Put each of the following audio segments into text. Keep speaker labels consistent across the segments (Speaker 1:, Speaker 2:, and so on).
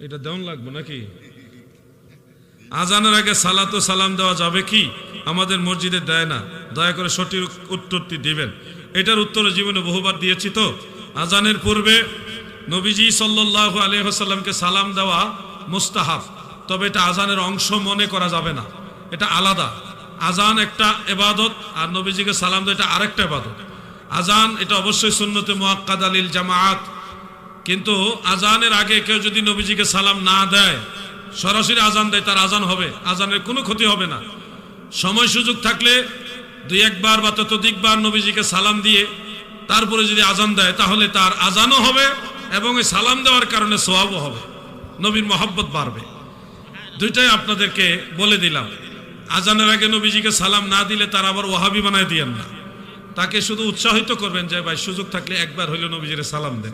Speaker 1: এটা দেওয়ান লাগবে নাকি? আজানের আগে সালাতো সালাম দেওয়া যাবে কি? আমাদের মসজিদে দেয় না। দয়া করে সঠিক উত্তরটি দিবেন। এটার উত্তর জীবনে বহুবার দিয়েছি তো। আজানের পূর্বে নবীজি সাল্লাহ আলহামকে সালাম দেওয়া মুস্তাহাব। তবে এটা আজানের অংশ মনে করা যাবে না। এটা আলাদা। আজান একটা এবাদত, আর নবীজিকে সালাম দেওয়া এটা আরেকটা এবাদত। আজান এটা অবশ্যই সুন্নতে মোয়াক্কাদ আলীল জামায়াত কিন্তু আজানের আগে কেউ যদি নবীজিকে সালাম না দেয়, সরাসরি আজান দেয়, তার আজান হবে। আজানের কোনো ক্ষতি হবে না। সময় সুযোগ থাকলে দুই একবার বা ততোধিকবার নবীজিকে সালাম দিয়ে, তারপরে যদি আজান দেয়, তাহলে তার আজানও হবে এবং এই সালাম দেওয়ার কারণে সোয়াবও হবে। নবীর মহব্বত বাড়বে। দুইটাই আপনাদেরকে বলে দিলাম। আজানের আগে নবীজিকে সালাম না দিলে তার আবার ওহাবি বানায় দিয়েন না। তাকে শুধু উৎসাহিত করবেন যে, ভাই, সুযোগ থাকলে একবার হইলে নবীজিরে সালাম দেন।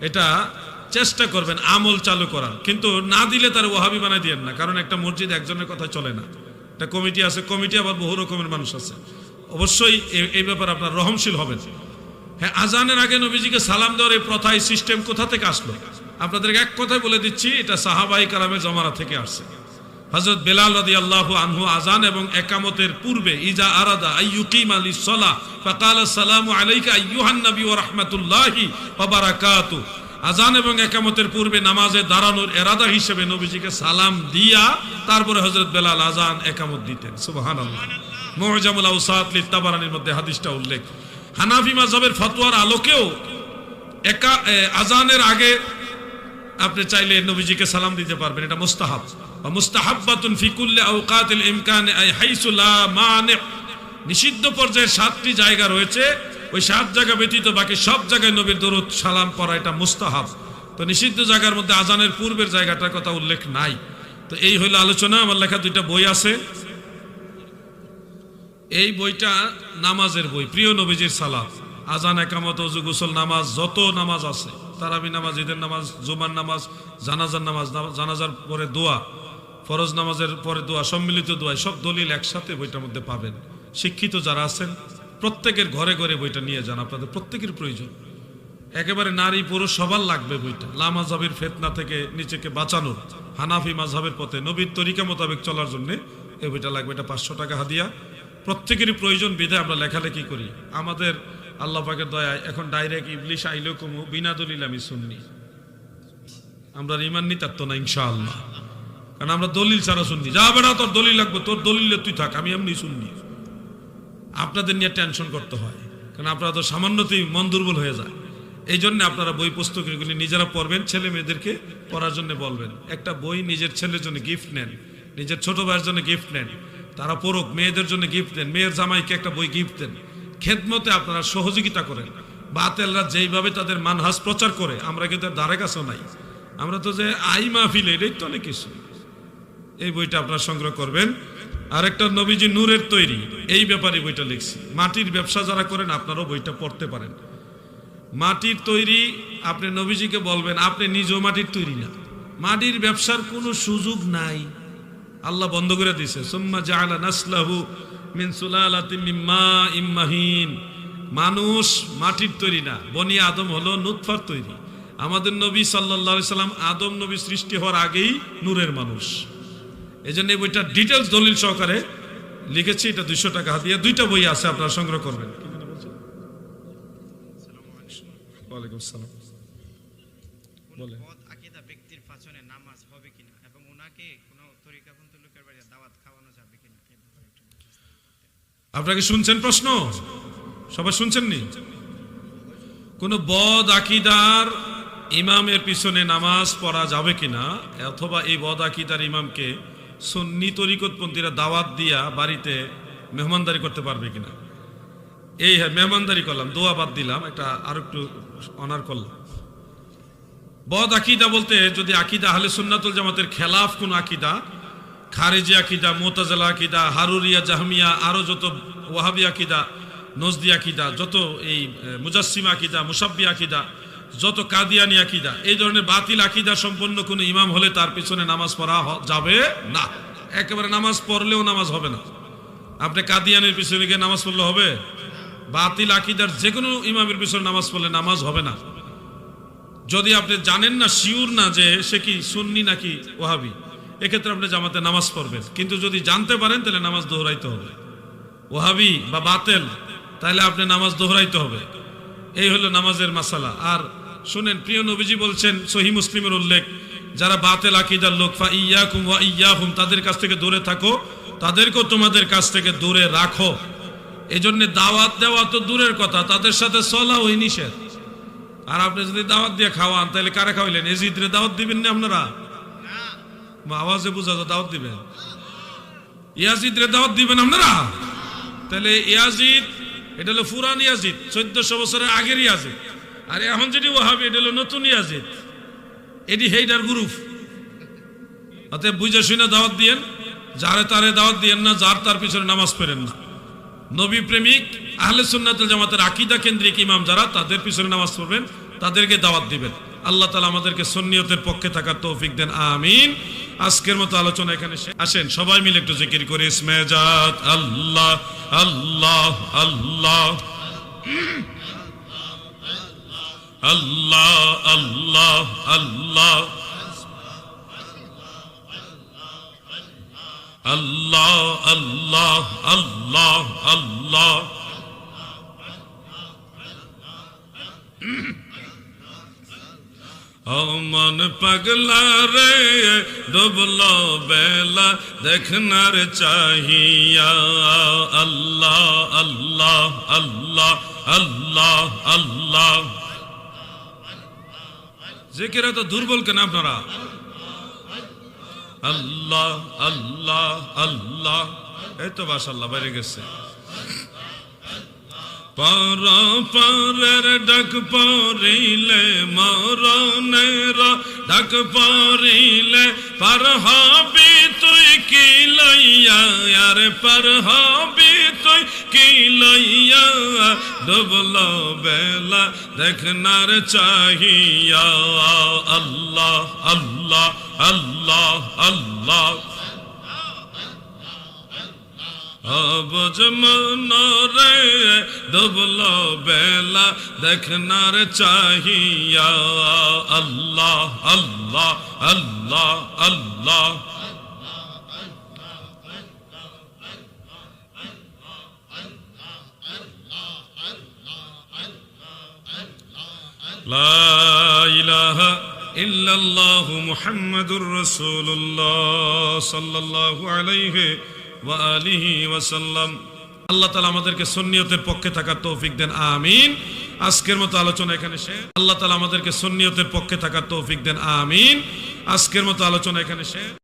Speaker 1: এটা চেষ্টা করবেন, আমল চালু করার। কিন্তু না দিলে তার ওহাবি বানাই দিয়েন না, কারণ একটা মসজিদ একজনের কথা চলে না। একটা কমিটি আছে, কমিটি আবার বহু রকমের মানুষ আছে। অবশ্যই এই ব্যাপারে আপনার রহমশীল হবেন। হ্যাঁ আজানের আগে নবীজিকে সালাম দেওয়ার এই প্রথা এই সিস্টেম কোথা থেকে আসলো? আপনাদেরকে এক কথায় বলে দিচ্ছি, এটা সাহাবাই কালামের জমানা থেকে আসছে। হজরত বেলাল রাদি আল্লাহ আনহু আজান এবং একামতের পূর্বে, ইজা আরাদা আইয়ুকিম আলী সলা ফাকাল সালামু আলাইকা আইয়ুহান নবী ওয়া রাহমাতুল্লাহি বারাকাতু আজান এবং একামতের পূর্বে নামাজে দাঁড়ানোর এরাদা হিসেবে নবীজিকে সালাম দিয়া তারপরে হজরত বেলাল আজান একামত দিতেন। সুবহানাল্লাহ। মুআজামুল আওসাত লিতাবারানির মধ্যে হাদিসটা উল্লেখ। হানাফি মাযহাবের ফতোয়ার আলোকেও একা আজানের আগে আপনি চাইলে নবীজিকে সালাম দিতে পারবেন, এটা মুস্তাহাব। বা মুস্তাহাব্বাতুন ফি কুল্লি আওকাতিল ইমকানে, আই হাইসু লা মানি। নিষিদ্ধ পর্যায়ে সাতটি জায়গা রয়েছে, ওই সাত জায়গা ব্যতীত বাকি সব জায়গায় নবীর দরুদ, সালাম পড়া এটা মুস্তাহাব। তো নিষিদ্ধ জায়গার মধ্যে আজানের পূর্বের জায়গাটার কথা উল্লেখ নাই। তো এই হইল আলোচনা, আমার লেখা দুইটা বই আছে। এই বইটা নামাজের বই, প্রিয় নবীজির সালাত আজান, একামত, অজু, গোসল, নামাজ, যত নামাজ আছে। তারাবি নামাজ, ঈদের নামাজ, জুমার নামাজ, জানাজার নামাজ জানাজার পরে দোয়া, ফরজ নামাজের পরে দোয়া, সম্মিলিত দোয়া সব দলিল একসাথে বইটার মধ্যে পাবেন। শিক্ষিত যারা আছেন, প্রত্যেকের ঘরে ঘরে বইটা নিয়ে যান, আপনাদের প্রত্যেকের প্রয়োজন। একেবারে নারী পুরুষ সবার লাগবে বইটা। লা মাঝহাবের ফেতনা থেকে নিজেকে বাঁচানোর, হানাফি মাঝহাবের পথে, নবীর তরিকা মোতাবেক চলার জন্য এই বইটা লাগবে। এটা পাঁচশো টাকা হাদিয়া। প্রত্যেকেরই প্রয়োজন বিধে আমরা লেখালেখি করি। আমাদের আল্লাহ পাকের দয়ায় এখন ডাইরেক্ট ইবলিশ আইলেও কমু বিনা দলিল আমি শুননি আমরা ইমান নি তার তো না, ইনশাআল্লাহ। কারণ আমরা দলিল ছাড়া শুননি যা বেড়া তোর দলিল লাগবে, তোর দলিলে তুই থাক, আমি এমনি শুননি আপনাদের নিয়ে টেনশন করতে হয়। কারণ আপনারা তো সামান্যতেই মন দুর্বল হয়ে যায়। এই জন্য আপনারা বই পুস্তক এগুলি নিজেরা পড়বেন, ছেলে মেয়েদেরকে পড়ার জন্য বলবেন। একটা বই নিজের ছেলের জন্য গিফট নেন, নিজের ছোট ভাইয়ের জন্য গিফট নেন, তারা পড়ুক, মেয়েদের জন্য গিফট দেন, মেয়ের জামাইকে একটা বই গিফট দেন। খেদমতে আপনারা সহযোগিতা করেন। বাতেলরা যেইভাবে তাদের মানহাস প্রচার করে, আমরা কিন্তু ধারে কাছেও নাই। আমরা তো যে আই মাহফিল, এটাই তো অনেক কিছু। এই বইটা আপনারা সংগ্রহ করবেন। আরেকটা নবীজি নূরের তৈরি, এই ব্যাপারে বইটা লিখছি। মাটির ব্যবসা যারা করেন, আপনারাও বইটা পড়তে পারেন। মাটির তৈরি, আপনি নবীজিকে বলবেন, আপনি নিজেও মাটির তৈরি না। মাটির ব্যবসার কোনো সুযোগ নাই। আল্লাহ বন্ধ করে দিছে সুম্মা জাআলা নাসলাহু মিন সুলালাতিন মিন মাইম মাহিন। মানুষ মাটির তৈরি না বনি আদম হলো নুতফার তৈরি। আমাদের নবী সাল্লাল্লাহু আলাইহি সাল্লাম আদম নবী সৃষ্টি হওয়ার আগেই নূরের মানুষ। এই জন্য এই বইটা ডিটেলস দলিল সহকারে লিখেছি এটা দুইশো টাকা দিয়ে। দুইটা বই আছে আপনারা সংগ্রহ করবেন। ওয়ালাইকুম আসসালাম।
Speaker 2: কোন
Speaker 1: বলেন।
Speaker 2: পদ আকিদা ব্যক্তির নামাজ হবে কিনা? এবং
Speaker 1: আপনাকে শুনছেন প্রশ্ন? সবাই শুনছেন নি কোন বদ আকিদার ইমামের পিছনে নামাজ পড়া যাবে কিনা? অথবা এই বদ আকিদার ইমামকে সুন্নি তরিকতপন্থীরা দাওয়াত দিয়া বাড়িতে মেহমানদারি করতে পারবে কিনা? এই হ্যাঁ মেহমানদারি করলাম, দোয়া বাদ দিলাম, একটা আর একটু অনার করলাম। বদ আকিদা বলতে যদি আকিদা আহলে সুন্নাতুল জামাতের খেলাফ কোন আকিদা খারেজি আকিদা মোতাজালা আকিদা হারুরিয়া জাহমিয়া আরও যত ওয়াহাবি আকিদা নজদি আকিদা যত এই এ, মুজাসসিম আকিদা মুসাব্বি আকিদা যত কাদিয়ানি আকিদা এই ধরনের বাতিল আকিদা সম্পন্ন কোনো ইমাম হলে তার পিছনে নামাজ পড়া যাবে না। একেবারে নামাজ পড়লেও নামাজ হবে না। আপনি কাদিয়ানের পিছনে গিয়ে নামাজ পড়লে হবে? বাতিল আকিদার যে কোনো ইমামের পিছনে নামাজ পড়লে নামাজ হবে না। যদি আপনি জানেন না শিওর না যে সে কি সুন্নি নাকি ওহাবি এক্ষেত্রে আপনি জামাতে নামাজ পড়বেন। কিন্তু যদি জানতে পারেন, তাহলে নামাজ দোহরাইতে হবে। ওহাবি বা বাতেল, তাহলে আপনি নামাজ দোহরাইতে হবে। এই হলো নামাজের মাসালা। আর শুনেন, প্রিয় নবীজি বলছেন, সহি মুসলিমের উল্লেখ, যারা বাতেল আকিদার লোক, ফা ইয়াকুম ওয়া ইয়াহুম, তাদের কাছ থেকে দূরে থাকো, তাদেরকেও তোমাদের কাছ থেকে দূরে রাখো। এজন্য দাওয়াত দেওয়া তো দূরের কথা, তাদের সাথে চলা ওই নিষেধ। আর আপনি যদি দাওয়াত দিয়ে খাওয়ান তাহলে কারে খাওয়াইলেন? এজিদরে দাওয়াত দিবেন না আপনারা? আওয়াজে বোঝা যায় দাওয়াত দিবেন। ইয়াজিদরে দাওয়াত দিবেন আপনারা? তাহলে ইয়াজিদ এটা হলো ফুরান ইয়াজিদ চোদ্দশো বছরের আগের ইয়াজিদ। আর এখন যেটি ওহাবি এটা হলো নতুন ইয়াজিদ। এটি হেইডার গ্রুপ। অতএব বুঝে শুনে দাওয়াত দিয়েন। যারে তারে দাওয়াত দিয়েন না যার তার পিছনে নামাজ পড়েন না। নবী প্রেমিক, আহলে সুন্নাতুল জামাতের আকিদা কেন্দ্রিক ইমাম যারা, তাদের পিছনে নামাজ পড়বেন, তাদেরকে দাওয়াত দিবেন। আল্লাহ তালা আমাদেরকে সন্নিয়তের পক্ষে থাকার তৌফিক দেন, আমিন। আজকের মতো আলোচনা এখানে আসেন, সবাই মিলে একটু জিকির করি ইসমেজাত আল্লাহ আল্লাহ আল্লাহ। আল্লাহ আল্লাহ আল্লাহ। अल्लाह अल्लाह अल्लाह अल्लाह। मन पगला रे, डुबलो बेला, देखना रे चाहिया। अल्लाह अल्लाह अल्लाह अल्लाह अल्लाह। ज़िक्र तो दुर्बल के ना अपनारा আল্লাহ আল্লাহ আল্লাহ। এই তো বাসাল্লাহ বাইরে গেছে। পর পরের ডাক পরিলে মরণের, ডাক পরিলে পার হবি তুই কি লইয়া, আর পার হবি তুই কি লইয়া? ডুবল বেলা দেখনার চাহিয়া, আল্লাহ আল্লাহ আল্লাহ আল্লাহ। অবজ মনরে ডুবল বেলা দেখনার চাহিয়া, আল্লাহ আল্লাহ আল্লাহ আল্লাহ। ইল্লাল্লাহু সাল্লাল্লাহু আমাদেরকে সন্নিয়তের পক্ষে থাকার তৌফিক দেন, আমিন। আজকের মতো আলোচনা এখানে শেষ। আল্লাহ আমাদেরকে সন্নিয়তের পক্ষে থাকার তৌফিক দেন, আমিন। আজকের মতো আলোচনা এখানে শেষ।